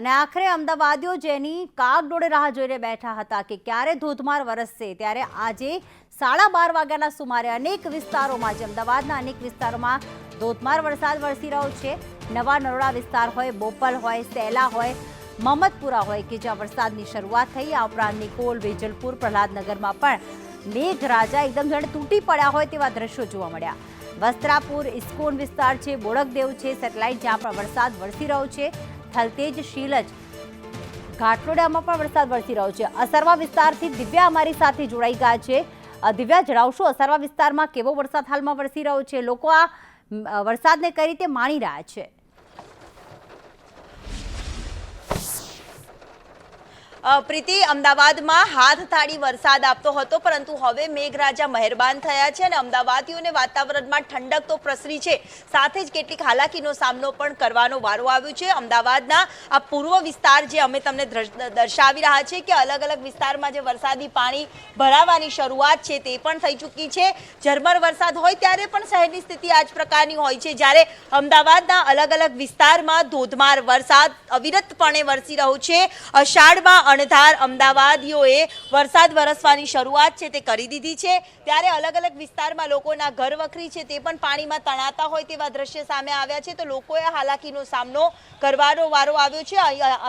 અને આખરે અમદાવાદીઓ જેની કાગડોળે રાહ જોઈને બેઠા હતા કે ક્યારે ધોધમાર વરસશે, ત્યારે આજે સાડા બાર વાગ્યાના સુમારે અનેક વિસ્તારોમાં, જે અમદાવાદના અનેક વિસ્તારોમાં ધોધમાર વરસાદ વરસી રહ્યો છે. નવા નરોડા વિસ્તાર હોય, બોપલ હોય, સેલા હોય મહમદપુરા હોય કે જ્યાં વરસાદની શરૂઆત થઈ, આ ઉપરાંત નિકોલ વેજલપુર પ્રહલાદનગરમાં પણ મેઘરાજા એકદમ જાણે તૂટી પડ્યા હોય તેવા દ્રશ્યો જોવા મળ્યા. વસ્ત્રાપુર, ઇસ્કોન વિસ્તાર છે, બોડકદેવ છે, સેટેલાઇટ જ્યાં પણ વરસાદ વરસી રહ્યો છે. થલતેજ શીલજ ઘાટલોડામાં પણ વરસાદ વરસી રહ્યો છે. અસરવા વિસ્તારથી દિવ્યા અમારી સાથે જોડાઈ ગયા છે. દિવ્યા, જણાવશો અસરવા વિસ્તારમાં કેવો વરસાદ હાલમાં વરસી રહ્યો છે? લોકો આ વરસાદને કઈ રીતે માણી રહ્યા છે? પ્રીતિ, અમદાવાદમાં હાથ થાળી વરસાદ આપતો હતો, પરંતુ હવે મેઘરાજા મહેરબાન થયા છે અને અમદાવાદીઓને વાતાવરણમાં ઠંડક તો પ્રસરી છે. સાથે જ કેટલીક હાલાકીનો સામનો પણ કરવાનો વારો આવ્યો છે. અમદાવાદના આ પૂર્વ વિસ્તાર જે અમે તમને દ્રશ- દર્શાવી રહ્યા છે કે અલગ અલગ વિસ્તારમાં જે વરસાદી પાણી ભરાવાની શરૂઆત છે તે પણ થઈ ચૂકી છે. ઝરમર વરસાદ હોય ત્યારે પણ શહેરની સ્થિતિ આ જ પ્રકારની હોય છે. જ્યારે અમદાવાદના અલગ અલગ વિસ્તારમાં ધોધમાર વરસાદ અવિરતપણે વરસી રહ્યો છે. અષાઢમાં અણધાર અમદાવાદીઓએ વરસાદ વરસવાની શરૂઆત છે તે કરી દીધી છે. ત્યારે અલગ અલગ વિસ્તારમાં લોકોના ઘર વખરી છે તે પણ પાણીમાં તણાતા હોય તેવા દ્રશ્ય સામે આવ્યા છે. તો લોકોએ હાલાકીનો સામનો કરવાનો વારો આવ્યો છે.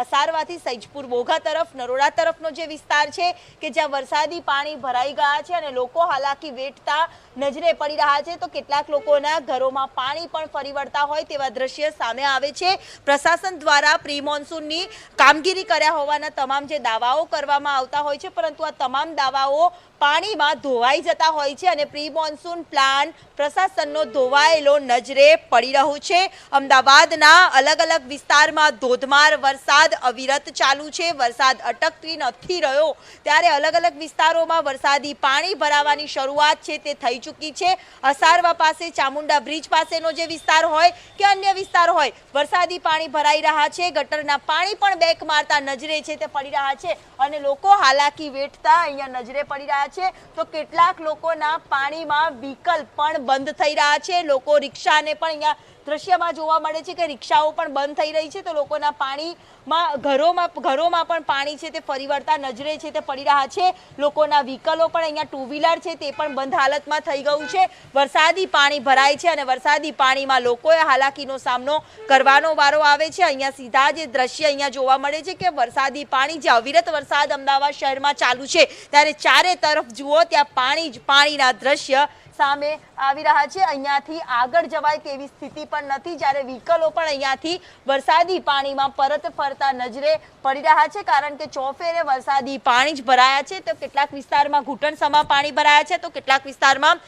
અસારવાથી સૈજપુર બોઘા તરફ, નરોડા તરફનો જે વિસ્તાર છે કે જ્યાં વરસાદી પાણી ભરાઈ ગયા છે અને લોકો હાલાકી વેઠતા નજરે પડી રહ્યા છે. તો કેટલાક લોકોના ઘરોમાં પાણી પણ ફરી વળતા હોય તેવા દ્રશ્ય સામે આવે છે. પ્રશાસન દ્વારા પ્રી મોન્સૂનની કામગીરી કર્યા હોવાના તમામ જે દાવાઓ કરવામાં આવતા હોય છે, પરંતુ આ તમામ દાવાઓ પાણીમાં ધોવાઈ જતા હોય છે અને પ્રી મોન્સૂન પ્લાન પ્રશાસનનો ધોવાયેલો નજરે પડી રહ્યો છે. અમદાવાદના અલગ અલગ વિસ્તારમાં ધોધમાર વરસાદ અવિરત ચાલુ છે. વરસાદ અટકતી નથી રહ્યો. ત્યારે અલગ અલગ વિસ્તારોમાં વરસાદી પાણી ભરાવાની શરૂઆત છે તે થઈ ચૂકી છે. અસારવા પાસે, ચામુંડા બ્રિજ પાસેનો જે વિસ્તાર હોય કે અન્ય વિસ્તાર હોય, વરસાદી પાણી ભરાઈ રહ્યા છે. ગટરના પાણી પણ બેક મારતા નજરે છે, તે પડી રહ્યા છે અને લોકો હાલાકી વેઠતા અહીંયા નજરે પડી રહ્યા છે. તો કેટલાક લોકોના પાણીમાં વિકલ્પ પણ બંધ થઈ રહ્યા છે. લોકો રિક્ષાને પણ અહીંયા દ્રશ્યમાં જોવા મળે છે કે રિક્ષાઓ પણ બંધ થઈ રહી છે તો લોકોના પાણીમાં ઘરોમાં ઘરોમાં પણ પાણી છે તે ફરી વળતા નજરે છે તે પડી રહ્યા છે. લોકોના વ્હીકલો પણ અહીંયા ટુ વ્હીલર છે તે પણ બંધ હાલતમાં થઈ ગયું છે. વરસાદી પાણી ભરાય છે અને વરસાદી પાણીમાં લોકોએ હાલાકીનો સામનો કરવાનો વારો આવે છે. અહીંયા સીધા જે દ્રશ્ય અહીંયા જોવા મળે છે કે વરસાદી પાણી જે અવિરત વરસાદ અમદાવાદ શહેરમાં ચાલુ છે. ત્યારે ચારે તરફ જુઓ ત્યાં પાણી જ પાણીના દ્રશ્ય સામે આવી રહ્યા છે. અહીંયાથી આગળ જવાય તેવી સ્થિતિ પણ નથી. જ્યારે વ્હીકલો પણ અહીંયાથી વરસાદી પાણીમાં પરત ફરતા નજરે પડી રહ્યા છે. કારણ કે ચોફેરે વરસાદી પાણી જ ભરાયા છે. તો કેટલાક વિસ્તારમાં ઘૂંટણસમાં પાણી ભરાયા છે. તો કેટલાક વિસ્તારમાં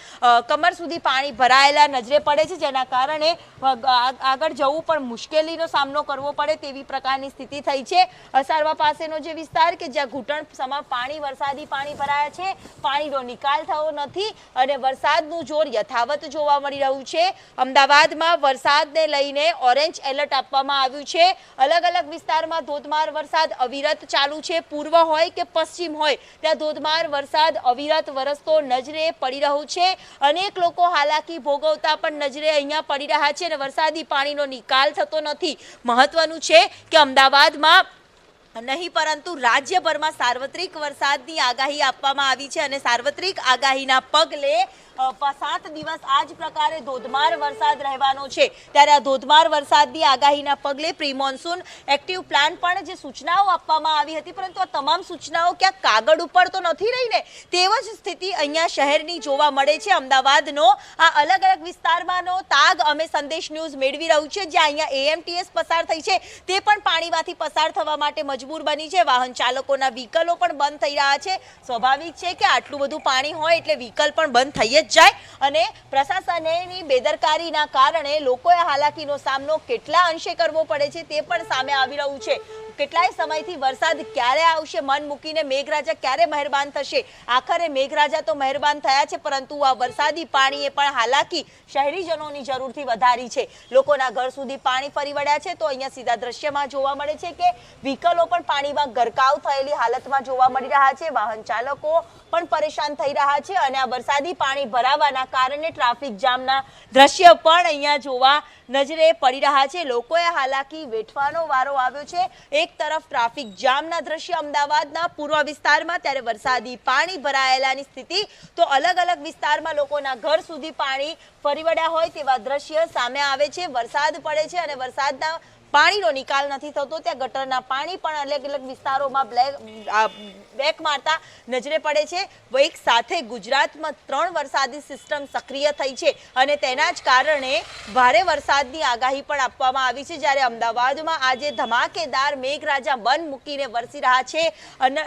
કમર સુધી પાણી ભરાયેલા નજરે પડે છે. જેના કારણે આગળ જવું પણ મુશ્કેલીનો સામનો કરવો પડે તેવી પ્રકારની સ્થિતિ થઈ છે. અસારવા પાસેનો જે વિસ્તાર કે જ્યાં ઘૂંટણ સમા પાણી, વરસાદી પાણી ભરાયા છે, પાણીનો નિકાલ થયો નથી અને વરસાદનું જોર યથાવત જોવા મળી રહ્યું છે. અમદાવાદમાં વરસાદને લઈને ઓરેન્જ એલર્ટ આપવામાં આવ્યું છે. અલગ અલગ વિસ્તારમાં ધોધમાર વરસાદ અવિરત ચાલુ છે. પૂર્વ હોય કે પશ્ચિમ હોય, ત્યાં ધોધમાર વરસાદ અવિરત વરસતો નજરે પડી રહ્યો છે. અનેક લોકો હાલાકી ભોગવતા પણ નજરે અહીંયા પડી રહ્યા છે અને વરસાદી પાણીનો નિકાલ થતો નથી. મહત્વનું છે કે અમદાવાદમાં નહીં, પરંતુ રાજ્યભરમાં સાર્વત્રિક વરસાદની આગાહી આપવામાં આવી છે અને સાર્વત્રિક આગાહીના પગલે સાત દિવસ આ જ પ્રકારે ધોધમાર વરસાદ રહેવાનો છે. ત્યારે આ ધોધમાર વરસાદની આગાહીના પગલે પ્રી મોન્સૂન એક્ટિવ પ્લાન પણ જે સૂચનાઓ આપવામાં આવી હતી, પરંતુ આ તમામ સૂચનાઓ ક્યાંક કાગળ ઉપર તો નથી રહી ને તેવી જ સ્થિતિ અહીંયા શહેરની જોવા મળે છે. અમદાવાદનો આ અલગ અલગ વિસ્તારમાંનો તાગ અમે સંદેશ ન્યૂઝ મેળવી રહ્યું છે, જ્યાં અહીંયા એએમટીએસ પસાર થઈ છે. તે પણ પાણીમાંથી પસાર થવા માટે મજબૂર બની છે. વાહન ચાલકોના વ્હીકલો પણ બંધ થઈ રહ્યા છે. સ્વાભાવિક છે કે આટલું બધું પાણી હોય એટલે વ્હીકલ પણ બંધ થઈ જ જાય અને પ્રશાસનની બેદરકારીના કારણે લોકોએ હાલાકીનો સામનો કેટલા અંશે કરવો પડે છે તે પણ સામે આવી રહ્યું છે. કેટલાય સમયથી વરસાદ ક્યારે આવશે, મન મૂકીને મેઘરાજા ક્યારે મહેરબાન થશે? આખરે મેઘરાજા તો મહેરબાન થયા છે, પરંતુ આ વરસાદી પાણીએ પણ હાલાકી શહેરીજનોની જરૂરથી વધારી છે. લોકોના ઘર સુધી પાણી ફરી વળ્યા છે, તો અહીંયા સીધા દ્રશ્યમાં જોવા મળે છે કે વ્હીકલો પણ પાણીમાં ગરકાવ થયેલી હાલતમાં જોવા મળી રહ્યા છે. વાહન ચાલકો પણ પરેશાન થઈ રહ્યા છે અને આ વરસાદી પાણી ભરાવાના કારણે ટ્રાફિક જામના દ્રશ્ય પણ અહીંયા જોવા નજરે પડી રહ્યા છે. લોકોએ હાલાકી વેઠવાનો વારો આવ્યો છે. એક તરફ ટ્રાફિક જામના દ્રશ્ય અમદાવાદના પૂર્વ વિસ્તારમાં ત્યારે વરસાદી પાણી ભરાયેલાની સ્થિતિ તો અલગ અલગ વિસ્તારમાં લોકોના ઘર સુધી પાણી ફરી વળ્યા હોય તેવા દ્રશ્ય સામે આવે છે. વરસાદ પડે છે અને વરસાદના પાણીનો નિકાલ નથી થતો. ત્યાં ગટરના પાણી પણ અલગ અલગ વિસ્તારોમાં બ્લેક બેક મારતા નજરે પડે છે. એક સાથે ગુજરાતમાં ત્રણ વરસાદી સિસ્ટમ સક્રિય થઈ છે અને તેના જ કારણે ભારે વરસાદની આગાહી પણ આપવામાં આવી છે. જ્યારે અમદાવાદમાં આજે ધમાકેદાર મેઘરાજા બન મૂકીને વરસી રહ્યા છે અને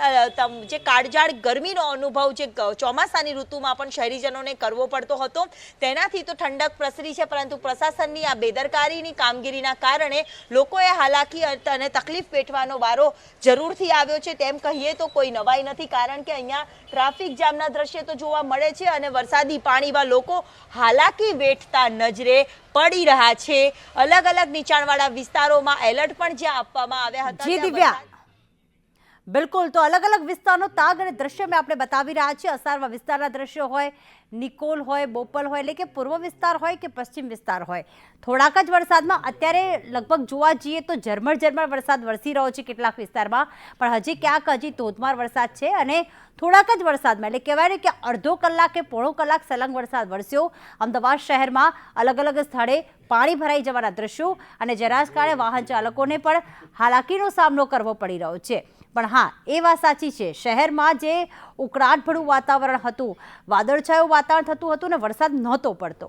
જે કાળજાળ ગરમીનો અનુભવ જે ચોમાસાની ઋતુમાં પણ શહેરીજનોને કરવો પડતો હતો. તેનાથી તો ઠંડક પ્રસરી છે, પરંતુ પ્રશાસનની આ બેદરકારીની કામગીરીના કારણે લોકોએ હાલાકી અને તકલીફ પેઠવાનો વારો જરૂરથી આવ્યો છે. તેમ કહીએ તો કોઈ નવાઈ નથી કારણ કે અહીંયા ટ્રાફિક જામના દ્રશ્ય તો જોવા મળે છે અને વરસાદી પાણીમાં લોકો હાલાકી વેઠતા નજરે પડી રહ્યા છે. અલગ અલગ નીચાણવાળા વિસ્તારોમાં એલર્ટ પણ જ્યાં આપવામાં આવ્યા હતા જી દિવ્યા. વરસાદ- બિલકુલ, તો અલગ અલગ વિસ્તારનો તાગ અને દ્રશ્ય મેં આપણે બતાવી રહ્યા છીએ. અસારવા વિસ્તારના દ્રશ્યો હોય, નિકોલ હોય, બોપલ હોય, એટલે કે પૂર્વ વિસ્તાર હોય કે પશ્ચિમ વિસ્તાર હોય. થોડાક જ વરસાદમાં અત્યારે લગભગ જોવા જઈએ તો ઝરમર ઝરમર વરસાદ વરસી રહ્યો છે કેટલાક વિસ્તારમાં. પણ હજી ક્યાંક હજી ધોધમાર વરસાદ છે અને થોડાક જ વરસાદમાં, એટલે કહેવાય ને કે અડધો કલાક કે પોણો કલાક સલંગ વરસાદ વરસ્યો. અમદાવાદ શહેરમાં અલગ અલગ સ્થળે પાણી ભરાઈ જવાના દ્રશ્યો અને જેના કારણે વાહન ચાલકોને પણ હાલાકીનો સામનો કરવો પડી રહ્યો છે. પણ હા, એ વાત સાચી છે. શહેરમાં જે ઉકળાટભર્યું વાતાવરણ હતું, વાદળછાયું વાતાવરણ થતું હતું ને વરસાદ નહોતો પડતો.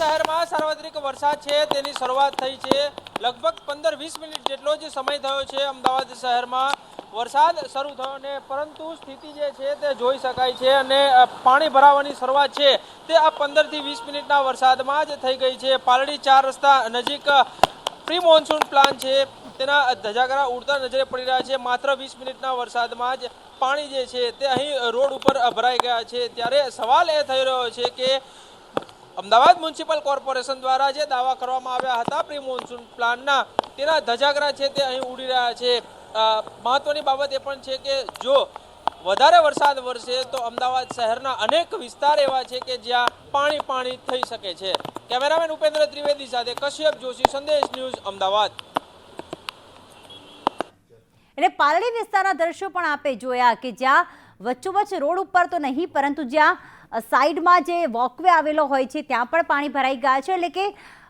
શહેરમાં સાર્વત્રિક વરસાદ છે, તેની શરૂઆત થઈ છે. લગભગ પંદર વીસ મિનિટ જેટલો જ સમય થયો છે અમદાવાદ શહેરમાં. વરસાદ શરૂ થયો ને પરંતુ સ્થિતિ જે છે તે જોઈ શકાય છે અને પાણી ભરાવાની શરૂઆત છે. તે આ પંદરથી વીસ મિનિટના વરસાદમાં જ થઈ ગઈ છે. પાલડી ચાર રસ્તા નજીક પ્રી મોન્સૂન પ્લાન છે. તેના ધજાગરા ઉડતા નજરે પડી રહ્યા છે. માત્ર વીસ મિનિટના વરસાદમાં જ પાણી જે છે તે અહીં રોડ ઉપર ભરાઈ ગયા છે. ત્યારે સવાલ એ થઈ રહ્યો છે કે, અમદાવાદ મ્યુનિસિપલ કોર્પોરેશન દ્વારા જે દાવા કરવામાં આવ્યા હતા પ્રી મોન્સૂન પ્લાનના, તેના ધજાગરા છે તે અહીં ઉડી રહ્યા છે. મહત્વની બાબત એ પણ છે કે જો વધારે વરસાદ વરસે તો અમદાવાદ શહેરના અનેક વિસ્તાર એવા છે કે જ્યાં પાણી પાણી થઈ શકે છે. કેમેરામેન ઉપેન્દ્ર ત્રિવેદી સાથે કશ્યપ જોશી, સંદેશ ન્યૂઝ, અમદાવાદ. એટલે પાલડી વિસ્તારના દ્રશ્યો પણ આપે જોયા કે જ્યાં વચ્ચોવચ્ચ રોડ ઉપર તો નહીં, પરંતુ જ્યાં સાઈડમાં જે વોકવે આવેલો હોય છે, ત્યાં પણ પાણી ભરાઈ ગયા છે. એટલે કે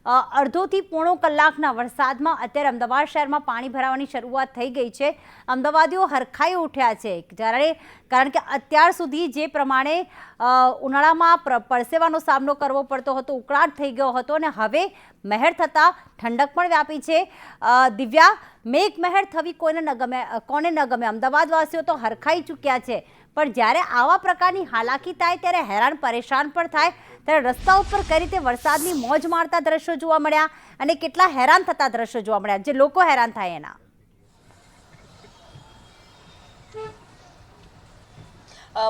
અડધોથી પોણો કલાકના વરસાદમાં અત્યારે અમદાવાદ શહેરમાં પાણી ભરાવાની શરૂઆત થઈ ગઈ છે. અમદાવાદીઓ હરખાઈ ઉઠ્યા છે જ્યારે, કારણ કે અત્યાર સુધી જે પ્રમાણે ઉનાળામાં પરસેવાનો સામનો કરવો પડતો હતો, ઉકળાટ થઈ ગયો હતો અને હવે મહેર થતાં ઠંડક પણ વ્યાપી છે. દિવ્યા મેઘ મહેર થવી કોઈને ન ગમે કોને ન ગમે? અમદાવાદવાસીઓ તો હરખાઈ ચૂક્યા છે. પણ જ્યારે આવા પ્રકારની હાલાકી થાય ત્યારે હેરાન પરેશાન પણ થાય. ત્યારે રસ્તા ઉપર કઈ રીતે વરસાદની મોજ મારતા દ્રશ્યો જોવા મળ્યા અને કેટલા હેરાન થતા દ્રશ્યો જોવા મળ્યા? જે લોકો હેરાન થાય એના.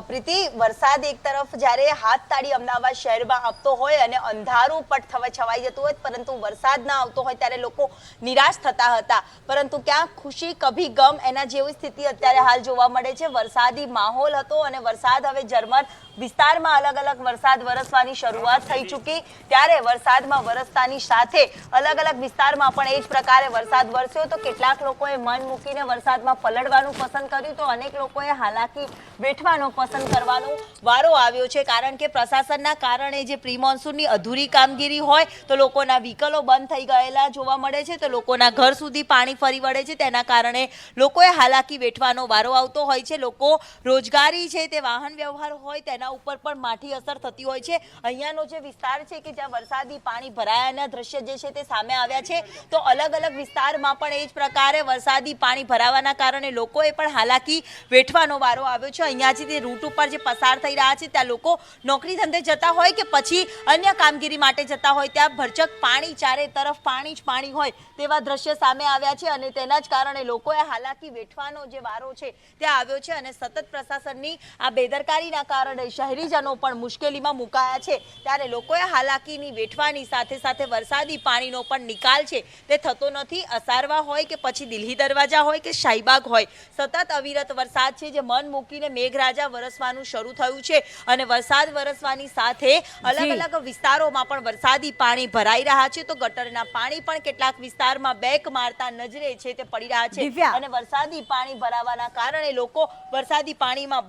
પ્રીતિ, વરસાદ એક તરફ જ્યારે હાથ તાળી અમદાવાદ શહેરમાં આપતો હોય અને અંધારું પટ થવા છવાઈ જતું હોય, પરંતુ વરસાદ ના આવતો હોય ત્યારે લોકો નિરાશ થતા હતા. પરંતુ ક્યાં ખુશી, કભી ગમ એના જેવી સ્થિતિ અત્યારે હાલ જોવા મળે છે. વરસાદી માહોલ હતો અને વરસાદ હવે જર્મન વિસ્તારમાં અલગ અલગ વરસાદ વરસવાની શરૂઆત થઈ ચૂકી. ત્યારે વરસાદમાં વરસતાની સાથે અલગ અલગ વિસ્તારમાં પણ એ જ પ્રકારે વરસાદ વરસ્યો. તો કેટલાક લોકોએ મન મૂકીને વરસાદમાં પલળવાનું પસંદ કર્યું. તો અનેક લોકોએ હાલાકી વેઠવાનો પસંદ કરવાનો વારો આવ્યો છે. કારણ કે પ્રશાસનના કારણે જે પ્રી મોન્સૂનની અધૂરી કામગીરી હોય, તો લોકોના વ્હીકલો બંધ થઈ ગયેલા જોવા મળે છે. તો લોકોના ઘર સુધી પાણી ફરી વળે છે. તેના કારણે લોકોએ હાલાકી વેઠવાનો વારો આવતો હોય છે. લોકો રોજગારી છે તે વાહન વ્યવહાર હોય તેના ઉપર પણ માઠી અસર થતી હોય છે. અહીંયાનો જે વિસ્તાર છે કે જ્યાં વરસાદી પાણી ભરાયાના દ્રશ્ય જે છે તે સામે આવ્યા છે. તો અલગ અલગ વિસ્તારમાં પણ એ જ પ્રકારે વરસાદી પાણી ભરાવાના કારણે લોકોએ પણ હાલાકી વેઠવાનો વારો આવ્યો છે. અહીંયાથી તે રૂટ ઉપર જે પસાર થઈ રહ્યા છે, ત્યાં લોકો નોકરી ધંધે જતા હોય કે પછી અન્ય કામગીરી માટે જતા હોય, ત્યાં ભરચક પાણી ચારે તરફ પાણી જ પાણી હોય તેવા દ્રશ્ય સામે આવ્યા છે અને તેના જ કારણે લોકોએ હાલાકી વેઠવાનો જે વારો છે તે આવ્યો છે અને સતત પ્રશાસનની આ બેદરકારીના કારણે શહેરીજનો પણ મુશ્કેલીમાં મુકાયા છે. ત્યારે લોકોએ હાલાકીની વેઠવાની સાથે સાથે વરસાદી પાણીનો પણ નિકાલ છે. તે થતો નથી. અસારવા હોય કે પછી દિલ્હી દરવાજા હોય કે શાહીબાગ હોય. સતત અવિરત વરસાદ છે જે મન મૂકીને મેઘરાજા વરસવાનું શરૂ થયું છે. અને વરસાદ વરસવાની સાથે અલગ અલગ વિસ્તારોમાં પણ વરસાદી પાણી ભરાઈ રહ્યા છે. તો ગટરના પાણી પણ કેટલાક વિસ્તારમાં બેક મારતા નજરે છે તે પડી રહ્યા છે. અને વરસાદી પાણી ભરાવાના કારણે લોકો વરસાદી પાણીમાં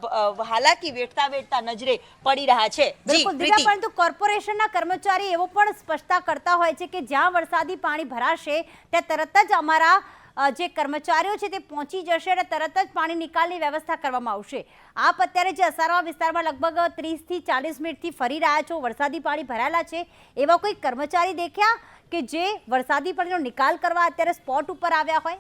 હાલાકી વેઠતા વેઠતા નજરે પડી રહ્યા છે. બિલકુલ પરંતુ. કોર્પોરેશનના કર્મચારી એવો પણ સ્પષ્ટતા કરતા હોય છે કે જ્યાં વરસાદી પાણી ભરાશે ત્યાં તરત જ અમારા જે કર્મચારીઓ છે તે પહોંચી જશે અને તરત જ પાણી નિકાલની વ્યવસ્થા કરવામાં આવશે. આપ અત્યારે જે અસારવા વિસ્તારમાં લગભગ ત્રીસથી ચાલીસ મિનિટથી ફરી રહ્યા છો વરસાદી પાણી ભરાયેલા છે એવા કોઈ કર્મચારી દેખ્યા કે જે વરસાદી પાણીનો નિકાલ કરવા અત્યારે સ્પોટ ઉપર આવ્યા હોય?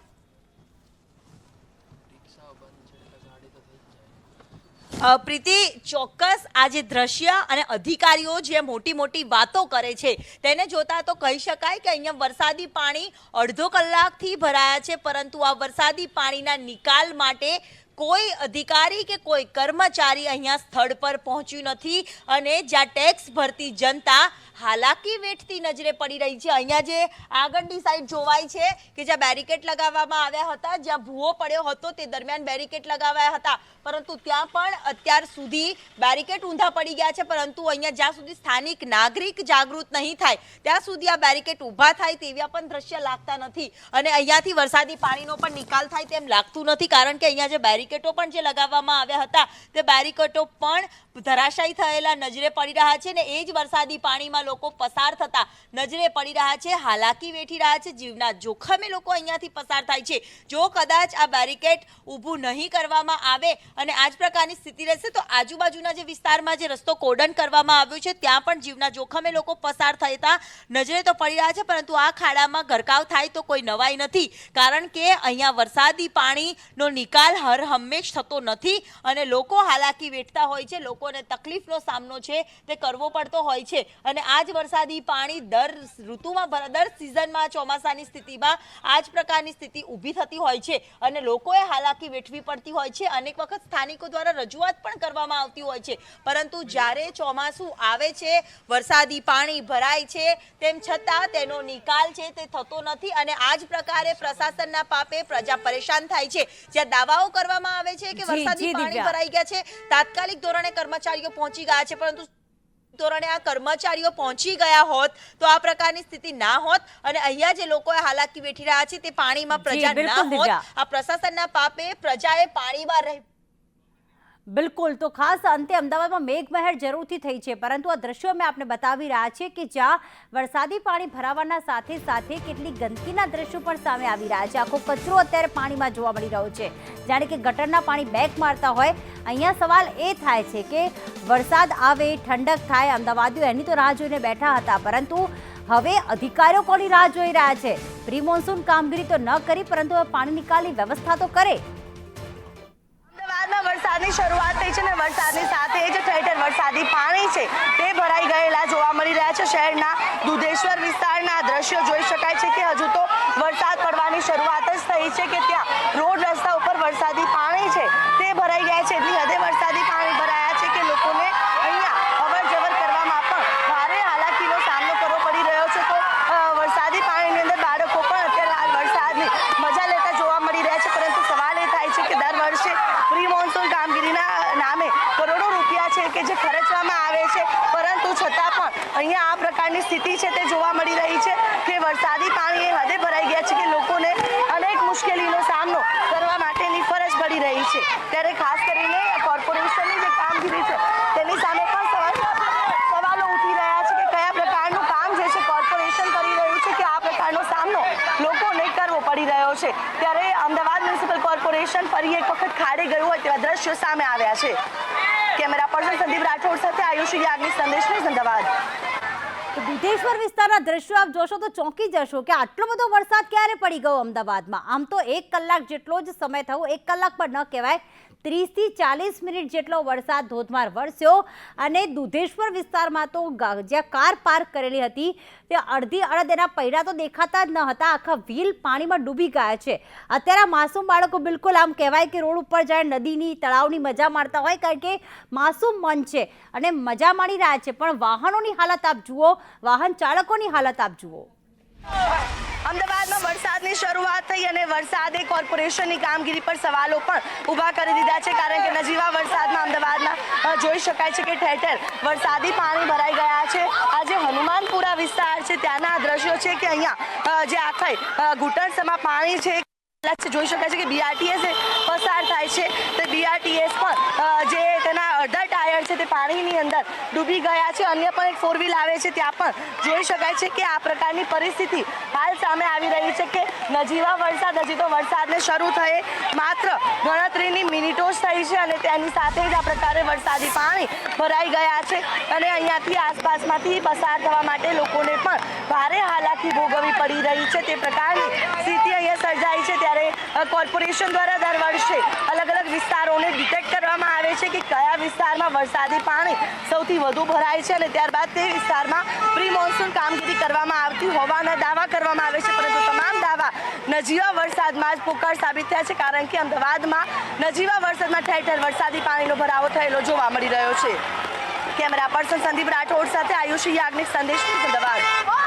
પ્રીતિ, ચોક્કસ આ જે દ્રશ્ય અને અધિકારીઓ જે મોટી મોટી વાતો કરે છે, તેને જોતા તો કહી શકાય કે અહીંયા વરસાદી પાણી અડધો કલાકથી ભરાયા છે, પરંતુ આ વરસાદી પાણીના નિકાલ માટે કોઈ અધિકારી કે કોઈ કર્મચારી અહીંયા સ્થળ પર પહોંચ્યું નથી અને જ્યાં ટેક્સ ભરતી જનતા હાલાકી વેઠતી નજરે પડી રહી છે. અહીંયા જે આગળની સાઈડ જોવાય છે કે જ્યાં બેરિકેડ લગાવવામાં આવ્યા હતા, જ્યાં ભૂવો પડ્યો હતો તે દરમિયાન બેરિકેડ લગાવ્યા હતા. પરંતુ ત્યાં પણ અત્યાર સુધી બેરિકેડ ઊંધા પડી ગયા છે, પરંતુ અહીંયા જ્યાં સુધી સ્થાનિક નાગરિક જાગૃત નહીં થાય, ત્યાં સુધી આ બેરિકેડ ઊભા થાય તેવા પણ દ્રશ્ય લાગતા નથી. અને અહીંયાથી વરસાદી પાણીનો પણ નિકાલ થાય તેમ લાગતું નથી, કારણ કે અહીંયા જે બેરિકેડો પણ જે લગાવવામાં આવ્યા હતા, તે બેરિકેડો પણ ધરાશાયી થયેલા નજરે પડી રહ્યા છે ને એ જ વરસાદી પાણીમાં લોકો પસાર થતા નજરે પડી રહ્યા છે, હાલાકી વેઠી રહ્યા છે, જીવના જોખમે લોકો અહીંયાથી પસાર થાય છે. જો કદાચ આ બેરિકેડ ઊભું નહીં કરવામાં આવે અને આ જ પ્રકારની સ્થિતિ રહેશે, તો આજુબાજુના જે વિસ્તારમાં જે રસ્તો કોડન કરવામાં આવ્યો છે, ત્યાં પણ જીવના જોખમે લોકો પસાર થતા નજરે તો પડી રહ્યા છે, પરંતુ આ ખાડામાં ગરકાવ થાય તો કોઈ નવાઈ નથી. કારણ કે અહીંયા વરસાદી પાણીનો નિકાલ હર હંમેશ થતો નથી અને લોકો હાલાકી વેઠતા હોય છે, લોકોને તકલીફનો સામનો છે, તે કરવો પડતો હોય છે. અને આ જ વરસાદી પાણી દર ઋતુમાં દર સિઝનમાં ચોમાસાની સ્થિતિમાં આ જ પ્રકારની સ્થિતિ ઊભી થતી હોય છે અને લોકોએ હાલાકી વેઠવી પડતી હોય છે. અનેક વખત સ્થાનિકો દ્વારા રજૂઆત પણ કરવામાં આવતી હોય છે. પરંતુ જ્યારે ચોમાસું આવે છે વરસાદી પાણી ભરાય છે તેમ છતાં તેનો નિકાલ છે તે થતો નથી અને આ જ પ્રકારે પ્રશાસનના પાપે પ્રજા પરેશાન થાય છે. જ્યાં દાવાઓ કરવામાં આવે છે કે વરસાદી પાણી ભરાઈ ગયા છે તાત્કાલિક ધોરણે કર્મચારીઓ પહોંચી ગયા છે પરંતુ ધોરણે આ કર્મચારીઓ પહોંચી ગયા હોત તો આ પ્રકારની સ્થિતિ ના હોત અને અહીંયા જે લોકોએ હાલાકી વેઠી રહ્યા છે તે પાણીમાં પ્રજા ના હોત. આ પ્રશાસનના પાપે પ્રજાએ પાણીમાં રહી બિલકુલ. તો ખાસ અંતે અમદાવાદમાં મેઘમહેર જરૂરથી થઈ છે, પરંતુ આ દ્રશ્યો અમે આપને બતાવી રહ્યા છીએ કે જ્યાં વરસાદી પાણી ભરાવાના સાથે સાથે કેટલી ગંદકીના દ્રશ્યો પણ સામે આવી રહ્યા છે. આખો કચરો અત્યારે પાણીમાં જોવા મળી રહ્યો છે. જાણે કે ગટરના પાણી બેક મારતા હોય. અહીંયા સવાલ એ થાય છે કે વરસાદ આવે, ઠંડક થાય, અમદાવાદીઓ એની તો રાહ જોઈને બેઠા હતા, પરંતુ હવે અધિકારીઓ કોની રાહ જોઈ રહ્યા છે? પ્રી મોન્સૂન કામગીરી તો ન કરી, પરંતુ પાણી નિકાલની વ્યવસ્થા તો કરે. વરસાદની શરૂઆત થઈ છે ને વરસાદની સાથે જ ઠેર ઠેર વરસાદી પાણી છે તે ભરાઈ ગયેલા જોવા મળી રહ્યા છે શહેરના દુધેશ્વર વિસ્તારના દ્રશ્યો જોઈ શકાય છે કે હજુ તો વરસાદ પડવાની શરૂઆત જ થઈ છે કે ત્યાં રોડ રસ્તા ઉપર વરસાદી પાણી છે તે ભરાઈ ગયા છે. એટલી હદે વરસાદી પાણી ભરાયા છે કે લોકોને અહીંયા અવર જવર કરવામાં પણ ભારે હાલાકીનો સામનો કરવો પડી રહ્યો છે તો અ, વરસાદી પાણીની અંદર બાળકો પણ અત્યારે હાલ વરસાદની મજા લેતા જોવા મળી રહ્યા છે પરંતુ સવાલ એ થાય છે કે દર વર્ષે પ્રી મોન્સૂન કામગીરીના નામે કરોડો રૂપિયા છે કે જે ખર્ચવામાં આવે છે. પરંતુ છતાં પણ અહીંયા આ પ્રકારની સ્થિતિ છે તે જોવા મળી રહી છે કે વરસાદી પાણી એ હદે ભરાઈ ગયા છે કે લોકોને અનેક મુશ્કેલીનો સામનો કરવા માટેની ફરજ પડી રહી છે. ત્યારે ખાસ કરીને કોર્પોરેશનની જે કામગીરી છે, તેની સામે પણ સવાલ સવાલો ઉઠી રહ્યા છે કે કયા પ્રકારનું કામ જે છે કોર્પોરેશન કરી રહ્યું છે કે આ પ્રકારનો સામનો લોકોને કરવો પડી રહ્યો છે. ત્યારે અમદાવાદ મ્યુનિસિપલ કોર્પોરેશન ફરી એક વખત ખાડે ગયું હોય તેવા દ્રશ્યો સામે આવ્યા છે. કેમેરા પર્સન સંદીપ રાઠોડ સાથે આયુષી યાજ્ઞિક સંદેશ અમદાવાદ. દુધેશ્વર વિસ્તારના દ્રશ્યો આપ જોશો તો ચોંકી જશો કે આટલો બધો વરસાદ ક્યારે પડી ગયો અમદાવાદમાં? આમ તો એક કલાક જેટલો જ સમય થયો, એક કલાક પણ ન કહેવાય. ત્રીસથી ચાલીસ મિનિટ જેટલો વરસાદ ધોધમાર વરસ્યો અને દુધેશ્વર વિસ્તારમાં તો જ્યાં કાર પાર્ક કરેલી હતી તે અડધી અડધ એના પૈડા તો દેખાતા જ ન હતા. આખા વ્હીલ પાણીમાં ડૂબી ગયા છે. અત્યારે માસૂમ બાળકો બિલકુલ આમ કહેવાય કે રોડ ઉપર જાય, નદીની તળાવની મજા માણતા હોય કારણ કે માસૂમ મન છે અને મજા માણી રહ્યા છે. પણ વાહનોની હાલત આપ જુઓ, વાહન ચાલકોની હાલત આપ જુઓ. અમદાવાદમાં વરસાદની શરૂઆત થઈ અને વરસાદે કોર્પોરેશનની કામગીરી પર સવાલો પણ ઊભા કરી દીધા છે, કારણ કે નજીવા વરસાદમાં અમદાવાદમાં જોઈ શકાય છે કે ઠેર ઠેર વરસાદી પાણી ભરાઈ ગયા છે. આજે હનુમાનપુરા વિસ્તાર છે, ત્યાંના દ્રશ્યો છે કે અહીંયા જે આખા ઘૂંટણસમાં પાણી છે જોઈ શકાય છે કે બીઆરટીએસ પસાર થાય છે. તે બીઆરટીએસ પણ જે તેના અડધા ટાયર છે તે પાણીની અંદર ડૂબી ગયા છે. અન્ય પણ એક ફોર વ્હીલ આવે છે ત્યાં પણ જોઈ શકાય છે કે આ પ્રકારની પરિસ્થિતિ હાલ સામે આવી રહી છે કે નજીવા વરસાદ હજી તો વરસાદને શરૂ થયે માત્ર ગણતરીની મિનિટો જ થઈ છે અને તેની સાથે જ આ પ્રકારે વરસાદી પાણી ભરાઈ ગયા છે અને અહીંયાથી આસપાસમાંથી પસાર થવા માટે લોકોને પણ ભારે હાલાકી ભોગવવી પડી રહી છે. તે પ્રકારની સ્થિતિ સર્જાઈ છે ત્યારે કોર્પોરેશન દ્વારા દર વર્ષે અલગ અલગ વિસ્તારોને ડિટેક્ટ કરવામાં આવે છે કે કયા વિસ્તારમાં વરસાદી પાણી સૌથી વધુ ભરાય છે અને ત્યારબાદ તે વિસ્તારમાં પ્રી મોન્સૂન કામગીરી કરવામાં આવતી હોવાના દાવા કરવામાં આવે છે. પરંતુ તમામ દાવા નજીવા વરસાદમાં જ પોકાર સાબિત થયા છે, કારણ કે અમદાવાદમાં નજીવા વરસાદમાં ઠેર ઠેર વરસાદી પાણીનો ભરાવો થયેલો જોવા મળી રહ્યો છે. કેમેરા પર્સન સંદીપ રાઠોડ સાથે આયુષી યાજ્ઞિક સંદેશ, અમદાવાદ.